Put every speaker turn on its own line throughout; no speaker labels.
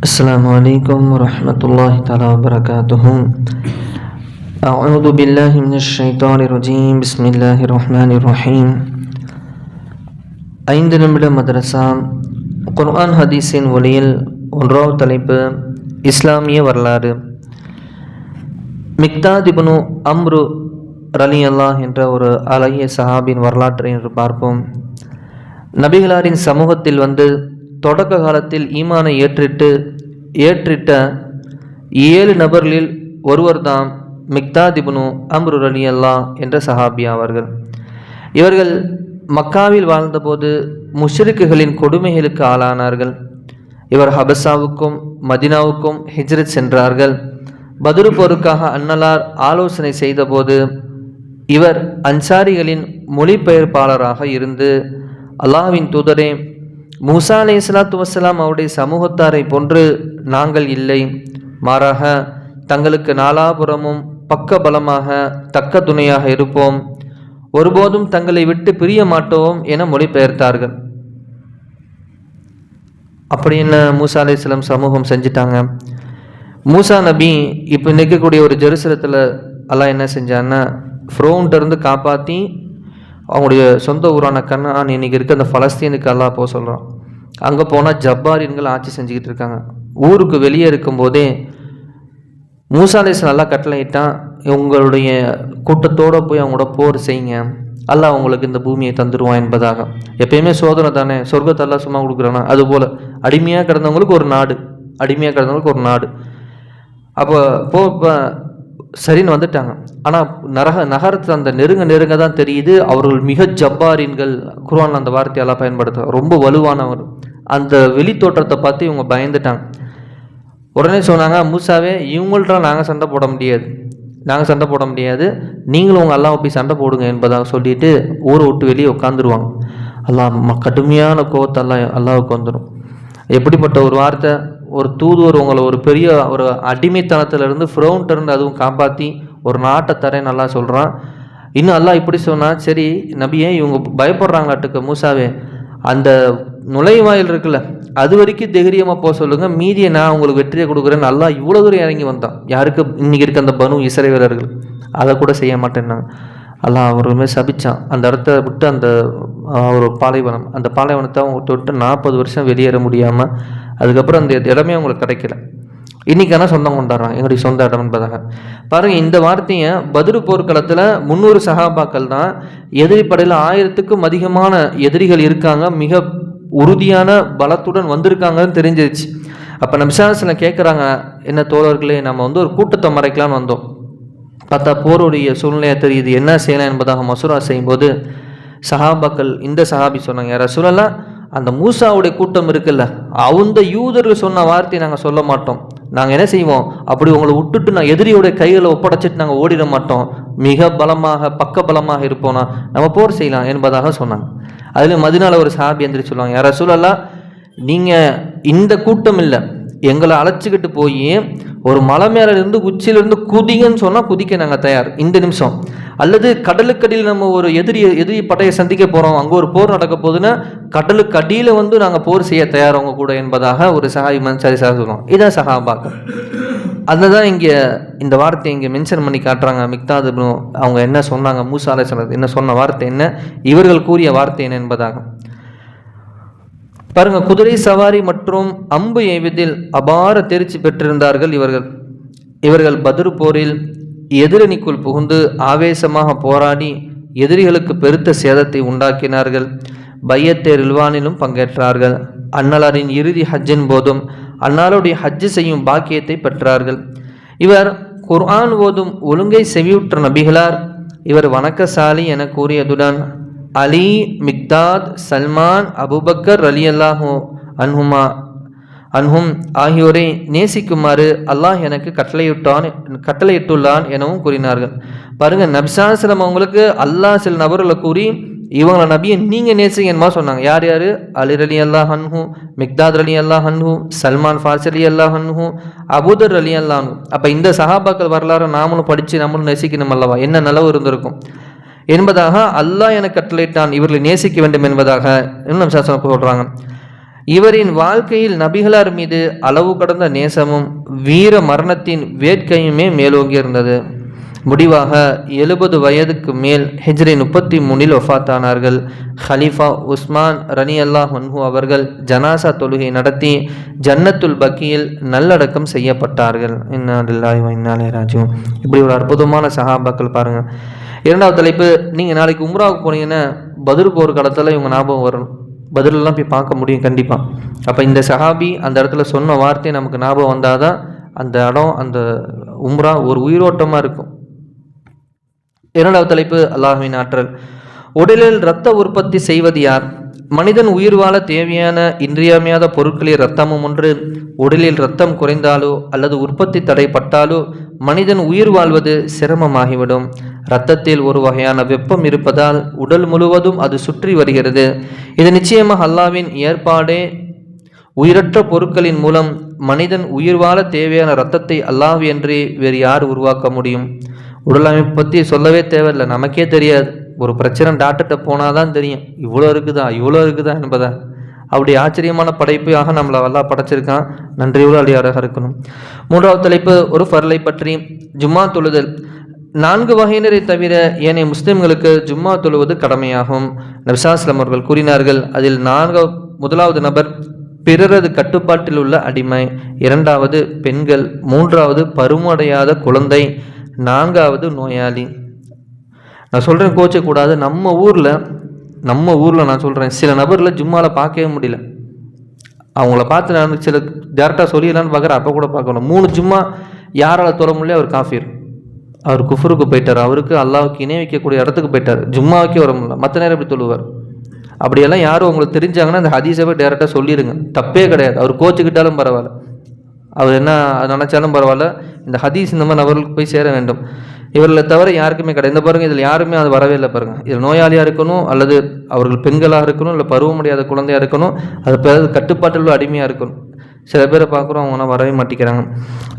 السلام عليكم ورحمة الله تعالى وبركاته أعوذ بالله من الشيطان الرجيم بسم الله الرحمن الرحيم ஐந்து நிமிட மதரசா குர்ஆன் ஹதீஸின் ஒளியில் ஒன்றாவது தலைப்பு இஸ்லாமிய வரலாறு மிக்தாத் இப்னு அம்ரு ரலி அல்லாஹ் என்ற ஒரு அழகிய சஹாபின் வரலாற்றை என்று பார்ப்போம் நபிகளாரின் சமூகத்தில் வந்து தொடக்க காலத்தில் ஈமானை ஏற்றிட்டு ஏற்றிட்ட ஏழு நபர்களில் ஒருவர்தாம் மிக்தாத் இப்னு அம்ரு ரலி அல்லாஹ் என்ற சஹாபி ஆவார்கள். இவர்கள் மக்காவில் வாழ்ந்தபோது முஷ்ரிக்குகளின் கொடுமைகளுக்கு ஆளானார்கள். இவர் ஹபஸாவுக்கும் மதினாவுக்கும் ஹிஜ்ரத் சென்றார்கள். பதுரு போருக்காக அன்னலார் ஆலோசனை செய்தபோது இவர் அன்சாரிகளின் மொழிபெயர்ப்பாளராக இருந்து அல்லாஹ்வின் தூதரே மூசா அலை இஸ்லாத்து வசலாம் அவருடைய சமூகத்தாரை போன்று நாங்கள் இல்லை. மாறாக தங்களுக்கு நாலாபுறமும் பக்க பலமாக தக்க துணையாக இருப்போம். ஒருபோதும் தங்களை விட்டு பிரிய மாட்டோம் என மொழிபெயர்த்தார்கள். அப்படி என்ன மூசா அலை இஸ்லாம் சமூகம் செஞ்சிட்டாங்க? மூசா நபி இப்போ நிற்கக்கூடிய ஒரு ஜெருசலத்தில் எல்லாம் என்ன செஞ்சான்னா ஃப்ரோன்ட்ட இருந்து காப்பாற்றி அவங்களுடைய சொந்த ஊரான கண்ணான் இன்னைக்கு இருக்க? அந்த ஃபலஸ்தீனுக்கு எல்லாம் போக சொல்கிறான் அங்கே போனால் ஜப்பாரியன்கள் ஆட்சி செஞ்சுக்கிட்டு இருக்காங்க. ஊருக்கு வெளியே இருக்கும்போதே மூசாலேஸ் நல்லா கட்டளையிட்டான் உங்களுடைய கூட்டத்தோடு போய் அவங்களோட போர் செய்யுங்க. அல்ல அவங்களுக்கு இந்த பூமியை தந்துடுவான் என்பதாக. எப்பயுமே சோதனை தானே? சொர்க்கத்தெல்லாம் சும்மா கொடுக்குறானா? அதுபோல் அடிமையாக கிடந்தவங்களுக்கு ஒரு நாடு அடிமையாக கிடந்தவங்களுக்கு ஒரு நாடு. அப்போ போ இப்போ சரின்னு வந்துட்டாங்க. ஆனால் நரக நகரத்தில் அந்த நெருங்க நெருங்க தான் தெரியுது. அவர்கள் மிக ஜப்பாரின்கள் குர்வான் அந்த வார்த்தையெல்லாம் பயன்படுத்த ரொம்ப வலுவானவர். அந்த வெளி தோற்றத்தை பார்த்து இவங்க பயந்துட்டாங்க. உடனே சொன்னாங்க மூசாவே இவங்கள்ட்ட நாங்கள் சண்டை போட முடியாது. நாங்கள் சண்டை போட முடியாது. நீங்களும் உங்கள் எல்லாம் போய் சண்டை போடுங்க என்பதாக சொல்லிட்டு ஊரை விட்டு வெளியே உட்காந்துருவாங்க எல்லாம் கடுமையான கோவத்தெல்லாம் எல்லாம் அல்லாவுக்கு வந்துடும் எப்படிப்பட்ட ஒரு வார்த்தை? ஒரு தூதுவர் உங்களை ஒரு பெரிய ஒரு அடிமைத்தனத்திலிருந்து ஃப்ரௌன்ட்டிருந்து அதுவும் காப்பாற்றி ஒரு நாட்டை தரேன் நல்லா சொல்கிறான் இன்னும் நல்லா இப்படி சொன்னால் சரி நபியே இவங்க பயப்படுறாங்களாட்டுக்கு மூசாவே அந்த நுழைவாயில் இருக்குல்ல அது வரைக்கும் தைரியமாக போக சொல்லுங்கள் மீதியை நான் உங்களுக்கு வெற்றியை கொடுக்குறேன் நல்லா இவ்வளோ தூரம் இறங்கி வந்தான். யாருக்கு? இன்றைக்கி இருக்க அந்த பனு இசை வீரர்கள் அதை கூட செய்ய மாட்டேன்னாங்க. எல்லாம் அவருமே சபித்தான் அந்த இடத்த விட்டு அந்த ஒரு பாலைவனம் அந்த பாலைவனத்தை அவங்க விட்டு விட்டு நாற்பது வருஷம் வெளியேற முடியாமல் அதுக்கப்புறம் அந்த இடமே அவங்களுக்கு கிடைக்கல. இன்னைக்கான சொந்தம் கொண்டாடுறாங்க எங்களுடைய சொந்த இடம் என்பதாக. பாருங்க இந்த வார்த்தையை பதிரு போர்க்களத்தில் முந்நூறு சகாபாக்கள் தான் எதிரி படையில் ஆயிரத்துக்கும் அதிகமான எதிரிகள் இருக்காங்க மிக உறுதியான பலத்துடன் வந்திருக்காங்கன்னு தெரிஞ்சிருச்சு. அப்போ நம்ம விசாரத்தில் கேட்குறாங்க என்ன தோழர்களே நம்ம வந்து ஒரு கூட்டத்தை மறைக்கலான்னு வந்தோம். பார்த்தா போருடைய சூழ்நிலையை தெரியுது என்ன செய்யலாம் என்பதாக மசூரா செய்யும்போது சஹாபாக்கள் இந்த சஹாபி சொன்னாங்க யாரா சூழலாம் அந்த மூசாவுடைய கூட்டம் இருக்குல்ல அந்த யூதர்கள் சொன்ன வார்த்தையை நாங்கள் சொல்ல மாட்டோம். நாங்கள் என்ன செய்வோம்? அப்படி உங்களை விட்டுட்டு நான் எதிரியோட கைகளை ஒப்படைச்சிட்டு நாங்கள் ஓடிட மாட்டோம். மிக பலமாக பக்க பலமாக இருப்போம்னா நம்ம போர் செய்யலாம் என்பதாக சொன்னாங்க. அதில் மதினால ஒரு சாபி எந்திரிச்சு சொல்லுவாங்க யாராவது சொல்லலாம் நீங்கள் இந்த கூட்டம் இல்லை. எங்களை அழைச்சிக்கிட்டு போய் ஒரு மலை மேலேருந்து இருந்து குதிங்கன்னு சொன்னால் குதிக்க நாங்கள் தயார். இந்த நிமிஷம். அல்லது கடலுக்கடியில் நம்ம ஒரு எதிரி எதிரி படையை சந்திக்க போகிறோம் அங்கே ஒரு போர் நடக்க போகுதுன்னா கடலுக்கு அடியில் வந்து நாங்கள் போர் செய்ய தயார் அவங்க கூட என்பதாக ஒரு சஹாபி மன்சாரி சார் சொல்லுவோம் இதான் சஹாபாக்கள் அதுதான் இங்கே இந்த வார்த்தையை இங்கே மென்ஷன் பண்ணி காட்டுறாங்க. மிக்தாது அவங்க என்ன சொன்னாங்க? மூசா சொன்னது என்ன சொன்ன வார்த்தை என்ன? இவர்கள் கூறிய வார்த்தை என்ன என்பதாக. பாருங்க குதிரை சவாரி மற்றும் அம்பு எய்வதில் அபார தேர்ச்சி பெற்றிருந்தார்கள் இவர்கள். இவர்கள் பத்ரு போரில் எதிரணிக்குள் புகுந்து ஆவேசமாக போராடி எதிரிகளுக்கு பெருத்த சேதத்தை உண்டாக்கினார்கள். பையத்தே ரில்வானிலும் பங்கேற்றார்கள். அன்னலாரின் இறுதி ஹஜ்ஜின் போதும் அன்னாருடைய ஹஜ்ஜு செய்யும் பாக்கியத்தை பெற்றார்கள். இவர் குர்ஆன் ஓதும் ஒழுங்கை செவியுற்ற நபிகளார். இவர் வணக்கசாலி என கூறியதுடன் Ali Miqdad Salman Abu Bakr அலி அல்லாஹூ அன்ஹுமா அன்ஹும் ஆகியோரை நேசிக்குமாறு அல்லாஹ் எனக்கு கட்டளையிட்டான் கட்டளையிட்டுள்ளான் எனவும் கூறினார்கள். பாருங்க நபிசாசலம் அவங்களுக்கு அல்லாஹ் சில நபர்களை கூறி இவங்களை நபியை நீங்கள் நேசிங்கன்மா சொன்னாங்க. யார் யார்? அலி அலி அல்லாஹ் ஹன்ஹூ மிக்தாத் அலி அல்லாஹ் ஹன்ஹூ சல்மான் ஃபார்ஸ் அலி அல்லாஹ் அன்ஹு அபூதர் அலி அல்லாஹ் அப்போ இந்த சஹாபாக்கள் வரலாறு நாமளும் படித்து நம்மளும் நேசிக்கணும் அல்லவா? என்ன நிலவு இருந்திருக்கும்? என்பதாக அல்லாஹ் எனக்கு கட்டளையிட்டான் இவர்களை நேசிக்க வேண்டும் என்பதாக. இன்னும் சாசனம் சொல்கிறாங்க இவரின் வாழ்க்கையில் நபிகளார் மீது அளவு கடந்த நேசமும் வீர மரணத்தின் வேட்கையுமே மேலோங்கி இருந்தது முடிவாக எழுபது வயதுக்கு மேல் ஹிஜ்ரி முப்பத்தி மூணில் ஒஃபாத்தானார்கள் ஹலீஃபா உஸ்மான் ரனி அல்லாஹ் மன்ஹூ அவர்கள் ஜனாசா தொழுகை நடத்தி ஜன்னத்துல் பக்கியில் நல்லடக்கம் செய்யப்பட்டார்கள். இன்னாலில்லாஹி வ இன்னாலே இப்படி ஒரு அற்புதமான சஹாபாக்கள் பாருங்கள் இரண்டாவது தலைப்பு நீங்கள் நாளைக்கு உம்ராவுக்கு போனீங்கன்னா பதில் போர் காலத்தில் இவங்க ஞாபகம் வரணும். பதிலெல்லாம் போய் பார்க்க முடியும் கண்டிப்பாக அப்போ இந்த சஹாபி அந்த இடத்துல சொன்ன வார்த்தை நமக்கு ஞாபகம் வந்தால் தான் அந்த இடம் அந்த உம்ரா ஒரு உயிரோட்டமாக இருக்கும். இரண்டாவது தலைப்பு அல்லாஹின் ஆற்றல். உடலில் இரத்த உற்பத்தி செய்வது யார்? மனிதன் உயிர் வாழ தேவையான இன்றியமையாத பொருட்களில் இரத்தமும் ஒன்று. உடலில் இரத்தம் குறைந்தாலோ அல்லது உற்பத்தி தடைப்பட்டாலோ மனிதன் உயிர் வாழ்வது சிரமமாகிவிடும். இரத்தத்தில் ஒரு வகையான வெப்பம் இருப்பதால் உடல் முழுவதும் அது சுற்றி வருகிறது. இது நிச்சயமாக அல்லாவின் ஏற்பாடே. உயிரற்ற பொருட்களின் மூலம் மனிதன் உயிர் வாழ தேவையான இரத்தத்தை அல்லாஹ் என்று வேறு யார் உருவாக்க முடியும்? உடல் அமைப்பு பற்றி சொல்லவே தேவையில்லை. நமக்கே தெரியாது. ஒரு பிரச்சனை டாக்டர்கிட்ட போனால் தான் தெரியும். இவ்வளோ இருக்குதா இவ்வளோ இருக்குதா என்பதா. அப்படி ஆச்சரியமான படைப்பாக நம்மளை வல்லா படைச்சிருக்கான். நன்றியோடு அடியாராக இருக்கணும். மூன்றாவது தலைப்பு ஒரு ஃபர்லை பற்றி. ஜும்மா தொழுதல். நான்கு வகையினரை தவிர ஏனைய முஸ்லிம்களுக்கு ஜும்மா தொழுவது கடமையாகும். நபிசாஸ்லம் அவர்கள் கூறினார்கள் அதில் நான்கு முதலாவது நபர் பிறரது கட்டுப்பாட்டில் உள்ள அடிமை இரண்டாவது பெண்கள் மூன்றாவது பருமடையாத குழந்தை நான்காவது நோயாளி. நான் சொல்கிறேன் கோச்சக்கூடாது நம்ம ஊரில் நம்ம ஊரில் நான் சொல்கிறேன் சில நபரில் ஜும்மாவில் பார்க்கவே முடியல. அவங்கள பார்த்து நான் சில டேரெக்டாக சொல்லிடலான்னு பார்க்குறேன் அப்போ கூட பார்க்கணும் மூணு ஜும்மா யாரால் தொட முடியல? அவர் காஃபீர். அவர் குஃபருக்கு போயிட்டார். அவருக்கு அல்லாவுக்கு இணை வைக்கக்கூடிய இடத்துக்கு போயிட்டார். ஜும்மாவுக்கே வர முடியல. மற்ற நேரம் எப்படி தொழுவார்? அப்படியெல்லாம் யாரும் உங்களுக்கு தெரிஞ்சாங்கன்னா அந்த ஹதீஸை போய் டேரெக்டாக சொல்லிடுங்க தப்பே கிடையாது. அவர் கோச்சுக்கிட்டாலும் பரவாயில்ல. அவர் என்ன நினச்சாலும் பரவாயில்ல. இந்த ஹதீஸ் இந்த மாதிரி நபர்களுக்கு போய் சேர வேண்டும். இவர்களை தவிர யாருக்குமே கிடையாது. இந்த பாருங்கள் இதில் யாருமே அது வரவே இல்லை பாருங்கள் இதில் நோயாளியாக இருக்கணும் அல்லது அவர்கள் பெண்களாக இருக்கணும் இல்லை பருவமடையாத குழந்தையாக இருக்கணும் அது பிறகு கட்டுப்பாட்டில் அடிமையாக இருக்கணும். சில பேரை பார்க்குறோம் அவங்களாம் வரவே மாட்டேங்கிறாங்க.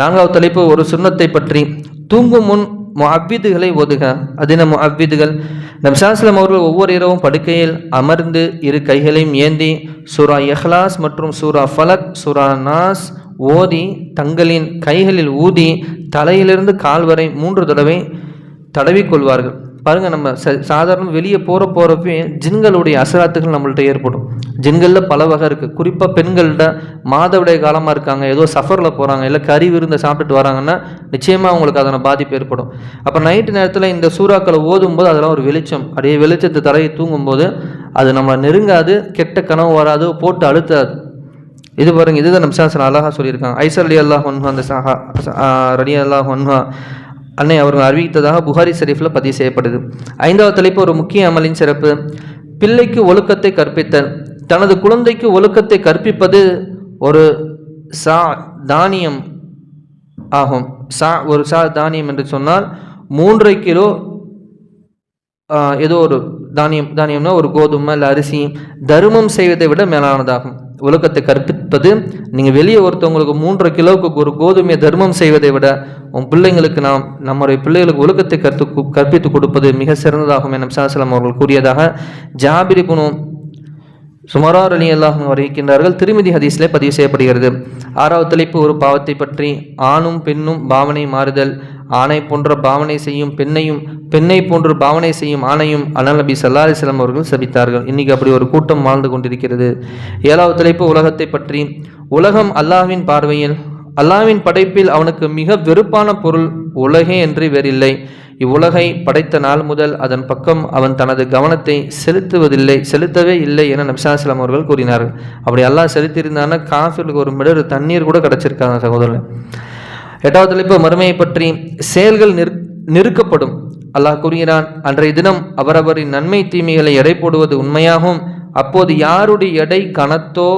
நான்காவது தலைப்பு ஒரு சுண்ணத்தை பற்றி தூங்கும் முன் முஅவ்விதுகளை ஒதுக. அதின முஅவ்விதுகள். நம்சாஸ்லம் அவர்கள் ஒவ்வொரு இரவும் படுக்கையில் அமர்ந்து இரு கைகளையும் ஏந்தி சூரா எஹ்லாஸ் மற்றும் சூரா ஃபலக் சூரா நாஸ் ஓதி தங்களின் கைகளில் ஊதி தலையிலிருந்து கால் வரை மூன்று தடவை தடவிக்கொள்வார்கள் பாருங்கள் நம்ம ச சாதாரண வெளியே போகிற போகிறப்பே ஜின்களுடைய அசராத்துகள் நம்மள்ட்ட ஏற்படும். ஜின்களில் பல வகை இருக்குது குறிப்பாக பெண்கள்கிட்ட மாதவிடைய காலமாக இருக்காங்க ஏதோ சஃபரில் போகிறாங்க இல்லை கறி விருந்தை சாப்பிட்டுட்டு வராங்கன்னா நிச்சயமாக அவங்களுக்கு அதனை பாதிப்பு ஏற்படும். அப்போ நைட்டு நேரத்தில் இந்த சூறாக்களை ஓதும்போது அதெல்லாம் ஒரு வெளிச்சம். அப்படியே வெளிச்சத்தை தரையை தூங்கும்போது அது நம்மளை நெருங்காது கெட்ட கனவு வராது போட்டு அழுத்தாது. இது பாருங்க இதுதான் நம்சாசன் அழகாக சொல்லியிருக்காங்க. ஐசர் அலி அல்லாஹ் ஒன்ஹா அந்த சஹா ரலி அல்லாஹ் ஒன்ஹா அன்னை அவர்கள் அறிவித்ததாக புகாரி ஷெரீஃபில் பதிவு செய்யப்படுது ஐந்தாவது தலைப்பு ஒரு முக்கிய அமலின் சிறப்பு. பிள்ளைக்கு ஒழுக்கத்தை கற்பித்தல் தனது குழந்தைக்கு ஒழுக்கத்தை கற்பிப்பது ஒரு சா தானியம் ஆகும். சா ஒரு சா தானியம் என்று சொன்னால் மூன்றரை கிலோ ஏதோ ஒரு தானியம் தானியம்னா ஒரு கோதுமை இல்லை அரிசி தருமம் செய்வதை விட மேலானதாகும். உலகத்தை கற்பிப்பது நீங்கள் வெளியே ஒருத்தவங்களுக்கு மூன்றரை கிலோவுக்கு ஒரு கோதுமையை தர்மம் செய்வதை விட உன் பிள்ளைங்களுக்கு நாம் நம்முடைய பிள்ளைகளுக்கு ஒழுக்கத்தை கற்று கற்பித்து கொடுப்பது மிக சிறந்ததாகும் என சாசலம் அவர்கள் கூறியதாக ஜாபிரி குணம் சுமரார் அலி அல்லாஹும் அறிவிக்கின்றார்கள். திருமதி ஹதீஸ்லே பதிவு செய்யப்படுகிறது. ஆறாவது தலைப்பு ஒரு பாவத்தை பற்றி ஆணும் பெண்ணும் பாவனை மாறுதல். ஆணை போன்ற பாவனை செய்யும் பெண்ணையும் பெண்ணை போன்று பாவனை செய்யும் ஆணையும் அனல் நபி சல்லா சிலம் அவர்கள் சபித்தார்கள். இன்னைக்கு அப்படி ஒரு கூட்டம் வாழ்ந்து கொண்டிருக்கிறது. ஏழாவது தலைப்பு உலகத்தை பற்றி. உலகம் அல்லாஹ்வின் பார்வையில் அல்லாவின் படைப்பில் அவனுக்கு மிக வெறுப்பான பொருள் உலகே என்று வேறில்லை இவ்வுலகை படைத்த நாள் முதல் அதன் பக்கம் அவன் தனது கவனத்தை செலுத்துவதில்லை செலுத்தவே இல்லை என நபிசாஸ்லாம் அவர்கள் கூறினார்கள். அப்படி அல்லாஹ் செலுத்தியிருந்தான்னா காஃபிலுக்கு ஒரு மிடர் தண்ணீர் கூட கிடச்சிருக்காங்க சகோதரன் எட்டாவது தலைப்பு மறுமையை பற்றி செயல்கள் நிற் நிறுக்கப்படும் அல்லாஹ் கூறுகிறான் அன்றைய தினம் அவரவரின் நன்மை தீமைகளை எடை போடுவது உண்மையாகும். அப்போது யாருடைய எடை கனத்தோ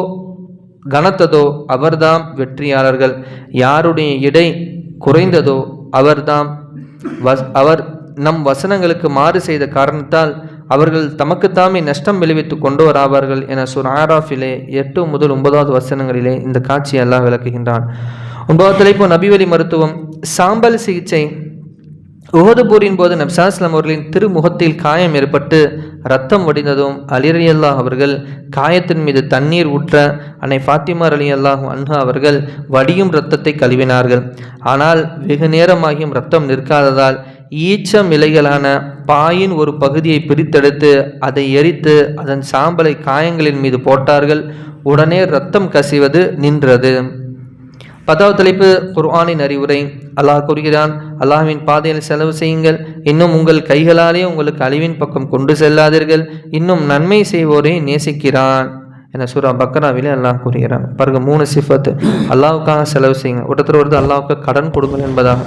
கனத்ததோ அவர்தாம் வெற்றியாளர்கள். யாருடைய எடை குறைந்ததோ அவர்தாம் வஸ் அவர் நம் வசனங்களுக்கு மாறு செய்த காரணத்தால் அவர்கள் தமக்குத்தாமே நஷ்டம் விளைவித்து கொண்டு ஆவார்கள் என சுர் ஆராஃபிலே எட்டு முதல் ஒன்பதாவது வசனங்களிலே இந்த காட்சியை எல்லாம் விளக்குகின்றான். ஒன்பதாவது தலைப்பு நபிவழி மருத்துவம். சாம்பல் சிகிச்சை. உகது போரின் போது நப்சாஸ்லாம் அவர்களின் திருமுகத்தில் காயம் ஏற்பட்டு ரத்தம் வடிந்ததும் அலி அல்லாஹ் அவர்கள் காயத்தின் மீது தண்ணீர் ஊற்ற அன்னை ஃபாத்திமார் அலி அல்லாஹ் அன்ஹா அவர்கள் வடியும் இரத்தத்தை கழுவினார்கள். ஆனால் வெகு நேரமாகியும் ரத்தம் நிற்காததால் ஈச்சம் இலைகளான பாயின் ஒரு பகுதியை பிரித்தெடுத்து அதை எரித்து அதன் சாம்பலை காயங்களின் மீது போட்டார்கள். உடனே ரத்தம் கசிவது நின்றது. பத்தாவது தலைப்பு குர்ஆனின் அறிவுரை. அல்லாஹ் கூறுகிறான் அல்லாஹ்வின் பாதையில் செலவு செய்யுங்கள். இன்னும் உங்கள் கைகளாலே உங்களுக்கு அழிவின் பக்கம் கொண்டு செல்லாதீர்கள். இன்னும் நன்மை செய்வோரை நேசிக்கிறான். என்ன சூரா பக்ராவிலே அல்லாஹ் கூறுகிறான். பாருங்க மூணு சிஃபத்து. அல்லாவுக்காக செலவு செய்யுங்க. ஒருத்தர் ஒருத்தர் அல்லாவுக்கு கடன் கொடுங்கள் என்பதாக.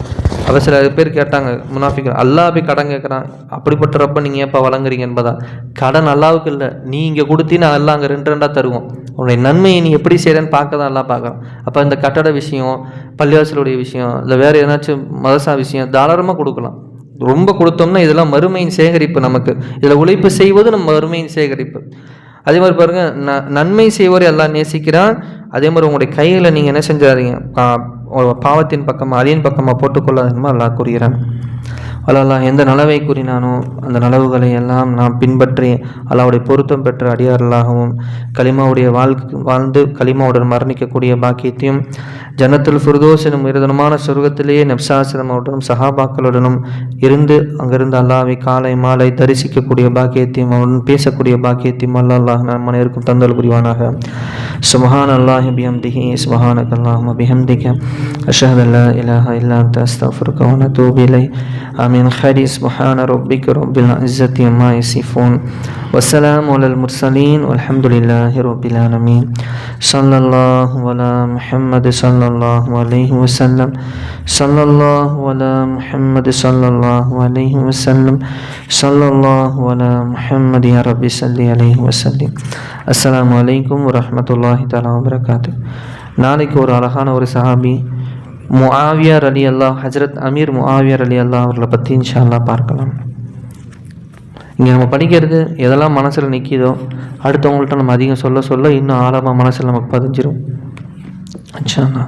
அவர் சில பேர் கேட்டாங்க முனாஃபிகர் அல்லாஹ் போய் கடன் கேட்குறான். அப்படிப்பட்ட ரப்ப நீங்கள் ஏப்பா வழங்குறீங்க? என்பதா. கடன் அல்லாவுக்கு இல்லை. நீ இங்கே கொடுத்தி நான் எல்லாம் அங்கே ரெண்டு ரெண்டாக தருவோம். உன்னுடைய நன்மையை நீ எப்படி செய்கிறேன்னு பார்க்க தான் எல்லாம் பார்க்குறான். அப்போ இந்த கட்டட விஷயம் பள்ளிவாசலுடைய விஷயம் இல்லை வேறு ஏதாச்சும் மதசா விஷயம் தாராளமாக கொடுக்கலாம். ரொம்ப கொடுத்தோம்னா இதெல்லாம் மறுமையின் சேகரிப்பு நமக்கு. இதில் உழைப்பு செய்வது நம்ம மறுமையின் சேகரிப்பு. அதே மாதிரி பாருங்கள் ந நன்மை செய்வோர் எல்லாம் நேசிக்கிறான். அதே மாதிரி உங்களுடைய கையில் நீங்கள் என்ன செஞ்சாதீங்க பா- பாவத்தின் பக்கமாக அழியின் பக்கமாக போட்டுக்கொள்ளாதுமா அல்லா கூறுகிறான். அல்லாஹ் எந்த நலவை கூறினானோ அந்த நலவுகளை எல்லாம் நாம் பின்பற்றி அல்லாவுடைய பொருத்தம் பெற்ற அடியார்களாகவும் களிமாவுடைய வாழ்க்கை வாழ்ந்து களிமாவுடன் மரணிக்கக்கூடிய பாக்கியத்தையும் ஜனத்தில் ஃபுர்தோஸ் எனும் உயர்தனமான சொர்க்கத்திலேயே நப்சாசிரமவுடனும் சஹாபாக்களுடனும் இருந்து அங்கிருந்து அல்லாவை காலை மாலை தரிசிக்கக்கூடிய பாக்கியத்தையும் அவனுடன் பேசக்கூடிய பாக்கியத்தையும் அல்லாஹ் அனைவருக்கும் தந்தல் புரிவானாக. சுமஹான் அல்லாஹ் பிஹம்திஹி சுமஹானக் அல்லாஹ் பிஹம்திக. அஷஹத் அல்லா இலாஹ இல்லா தஸ்தஃபுர்க வன தூபிலை அமீன் ஹரி சுமஹான ரொப்பிக் ரொப்பில் இஸ்ஸத்தி அம்மா இசிஃபோன் வசலாம் ஒலல் முர்சலீன் அலமதுல்லாஹி ரொப்பில் ஆலமீன். சல்லல்லாஹ் வலா முஹம்மது சல்லா sallallahu alaihi wasallam sallallahu ala muhammad sallallahu alaihi wasallam sallallahu ala muhammad ya rabbi salli alaihi wasallam assalamu alaikum warahmatullahi taala wabarakatuh நாளைக்கு ஒரு அழகான ஒரு சஹாபி முஆவியார் அலி அல்லாஹ் ஹஜரத் அமீர் முஆவியார் அலி அல்லாஹ் அவர்களை பற்றி இன்ஷா அல்லா பார்க்கலாம் இங்கே நம்ம படிக்கிறது எதெல்லாம் மனசில் நிற்கிதோ அடுத்தவங்கள்ட்ட நம்ம அதிகம் சொல்ல சொல்ல இன்னும் ஆழமாக மனசில் நமக்கு பதிஞ்சிரும் அச்சாண்ணா